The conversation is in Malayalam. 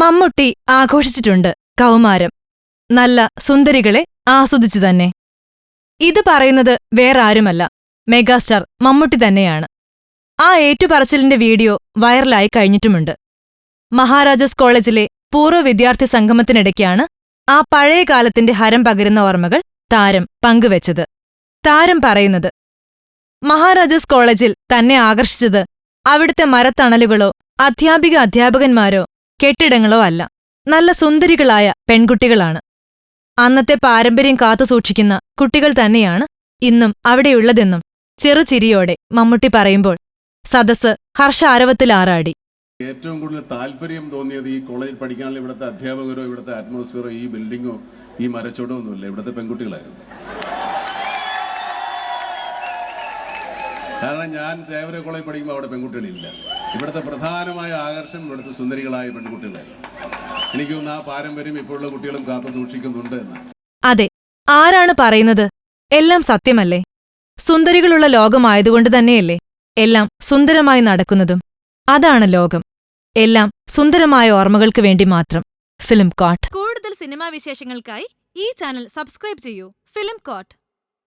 മമ്മൂട്ടി ആഘോഷിച്ചിട്ടുണ്ട്. കൗമാരം. നല്ല സുന്ദരികളെ ആസ്വദിച്ചു തന്നെ. ഇത് പറയുന്നത് വേറാരുമല്ല. മെഗാസ്റ്റാർ മമ്മൂട്ടി തന്നെയാണ്. ആ ഏറ്റുപറച്ചിലിന്റെ വീഡിയോ വൈറലായി കഴിഞ്ഞിട്ടുമുണ്ട്. മഹാരാജാസ് കോളേജിലെ പൂർവ വിദ്യാർത്ഥി സംഗമത്തിനിടയ്ക്കാണ് ആ പഴയ കാലത്തിന്റെ ഹരം പകരുന്ന ഓർമ്മകൾ താരം പങ്കുവച്ചത്. താരം പറയുന്നത് മഹാരാജാസ് കോളേജിൽ തന്നെ ആകർഷിച്ചത് അവിടുത്തെ മരത്തണലുകളോ അധ്യാപിക അധ്യാപകന്മാരോ കെട്ടിടങ്ങളോ അല്ല. നല്ല സുന്ദരികളായ പെൺകുട്ടികളാണ്. അന്നത്തെ പാരമ്പര്യം കാത്തുസൂക്ഷിക്കുന്ന കുട്ടികൾ തന്നെയാണ് ഇന്നും അവിടെയുള്ളതെന്നും ചെറുചിരിയോടെ മമ്മൂട്ടി പറയുമ്പോൾ സദസ് ഹർഷാരവത്തിലാറാടി ഏറ്റവും കൂടുതൽ താല്പര്യം തോന്നിയത് ഈ കോളേജിൽ പഠിക്കാനുള്ള ഇവിടുത്തെ അധ്യാപകരോ ഇവിടുത്തെ അറ്റ്മോസ്ഫിയറോ ഈ ബിൽഡിങ്ങോ ഈ മരച്ചോടോ ഒന്നുമില്ല ഇവിടുത്തെ പെൺകുട്ടികളായിരുന്നു. കാരണം ഞാൻ സേവര കോളേജ് പഠിക്കുമ്പോൾ അവിടെ പെൺകുട്ടികളില്ല. ഇവിടുത്തെ പ്രധാനമായ ആകർഷണം ഇവിടുത്തെ സുന്ദരികളായ പെൺകുട്ടികളായിരുന്നു എനിക്ക് തോന്നുന്നു ആ പാരമ്പര്യം ഇപ്പോഴുള്ള കുട്ടികളും കാത്തു സൂക്ഷിക്കുന്നുണ്ട് എന്ന്. അതെ ആരാണ് പറയുന്നത്? എല്ലാം സത്യമല്ലേ? സുന്ദരികളുള്ള ലോകമായതുകൊണ്ട് തന്നെയല്ലേ എല്ലാം സുന്ദരമായി നടക്കുന്നതും? അതാണ് ലോകം. എല്ലാം സുന്ദരമായ ഓർമ്മകൾക്ക് വേണ്ടി മാത്രം. Film coat. കൂടുതൽ സിനിമാ വിശേഷങ്ങൾക്കായി ഈ ചാനൽ സബ്സ്ക്രൈബ് ചെയ്യൂ. Film coat.